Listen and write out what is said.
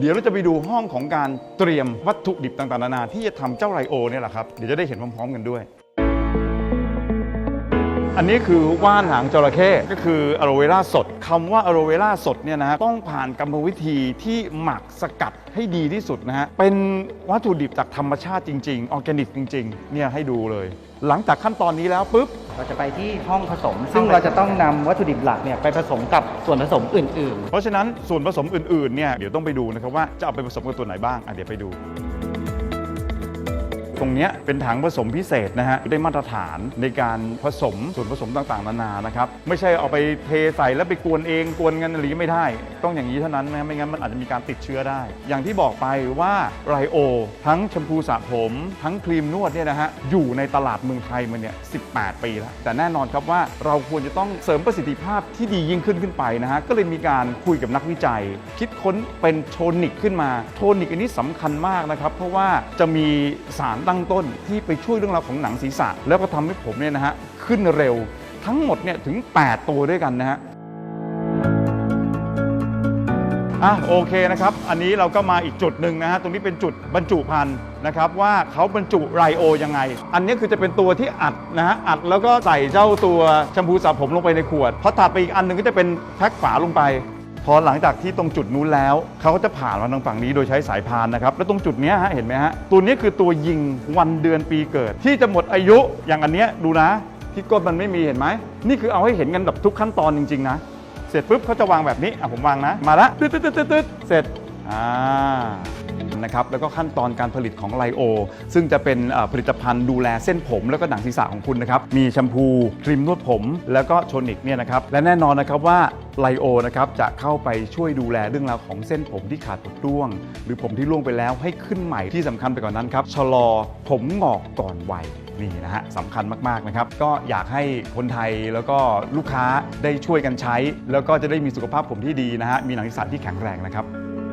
เดี๋ยวเราจะไปดูห้องของการเตรียมวัตถุดิบต่างๆนานาที่จะทำเจ้าไรโอเนี่ยแหละครับเดี๋ยวจะได้เห็นพร้อมๆกันด้วย อันนี้คือว่านหางจระเข้ก็คืออะโลเวราสดคำว่าอะโลเวราสดเนี่ยนะฮะต้องผ่านกรรมวิธีที่หมักสกัดให้ดีที่สุดนะฮะเป็นวัตถุดิบจากธรรมชาติจริงๆออร์แกนิกจริงๆเนี่ยให้ดูเลย หลังจากขั้นตอนนี้แล้วปุ๊บ เราจะไปที่ห้องผสม ซึ่งเราจะต้องนำวัตถุดิบหลักเนี่ยไปผสมกับส่วนผสมอื่นเพราะฉะนั้นส่วนผสมอื่นๆเนี่ยเดี๋ยวต้องไปดูนะครับว่าจะเอาไปผสมกับตัวไหนบ้างอะเดี๋ยวไปดู ตรงเนี้เป็นถังผสมพิเศษนะฮะได้มาตรฐานในการผสมส่วนผสมต่างๆ นานานะครับไม่ใช่เอาไปเทใส่แล้วไปกวนเองกวนกันอะไรไม่ได้ ต้องอย่างนี้เท่านั้นนะไม่งั้นมันอาจจะมีการติดเชื้อได้ อย่างที่บอกไปว่าไรโอ ทั้งแชมพูสระผม ทั้งครีมนวดเนี่ยนะฮะอยู่ในตลาดเมืองไทยมาเนี่ย18 ปีแล้วแต่แน่นอนครับว่าเราควรจะต้องเสริมประสิทธิภาพที่ดียิ่งขึ้นขึ้นไปนะฮะก็เลยมีการคุยกับนักวิจัย คิดค้นเป็นโทนิกขึ้นมาโทนิกอันนี้สำคัญมากนะครับเพราะว่าจะมีสารตั้งต้นที่ไปช่วยเรื่องราวของหนังศีรษะ แล้วก็ทำให้ผมเนี่ยนะฮะขึ้นเร็วทั้งหมดเนี่ยถึง 8 ตัวด้วยกันนะฮะ อะโอเคนะครับ อันนี้เราก็มาอีกจุดหนึ่งนะฮะ ตรงนี้เป็นจุดบรรจุภัณฑ์นะครับว่าเขาบรรจุไรโอยังไง อันนี้คือจะเป็นตัวที่อัดนะฮะ อัดแล้วก็ใส่เจ้าตัวแชมพูสระผมลงไปในขวดพอถัดไปอีกอันหนึ่งก็จะเป็นแพ็คฝาลงไป พอหลังจากที่ตรงจุดนู้นแล้วเขาก็จะผ่านมาทางฝั่งนี้โดยใช้สายพานนะครับ แล้วตรงจุดนี้ฮะเห็นไหมฮะตัวนี้คือตัวยิงวันเดือนปีเกิด ที่จะหมดอายุอย่างอันเนี้ยดูนะ ที่ก้นมันไม่มีเห็นไหมนี่คือเอาให้เห็นกันแบบทุกขั้นตอนจริง ๆ นะ เสร็จปุ๊บเขาจะวางแบบนี้อะผมวางนะ มาละตึ๊ดตึ๊ดตึ๊ดตึ๊ดเสร็จอ่า นะครับแล้วก็ขั้นตอนการผลิตของไลโอ ซึ่งจะเป็นผลิตภัณฑ์ดูแลเส้นผมแล้วก็หนังศีรษะของคุณนะครับมีแชมพูครีมนวดผม แล้วก็โทนิกเนี่ยนะครับและแน่นอนนะครับว่าไลโอนะครับจะเข้าไปช่วยดูแลเรื่องราวของเส้นผมที่ขาดตกร่วง หรือผมที่ร่วงไปแล้วให้ขึ้นใหม่ที่สำคัญไปกว่านนั้นครับชะลอผมงอกก่อนวัยนี่นะฮะสำคัญมากๆนะครับก็อยากให้คนไทยแล้วก็ลูกค้าได้ช่วยกันใช้ แล้วก็จะได้มีสุขภาพผมที่ดีนะฮะมีหนังศีรษะที่แข็งแรงนะครับ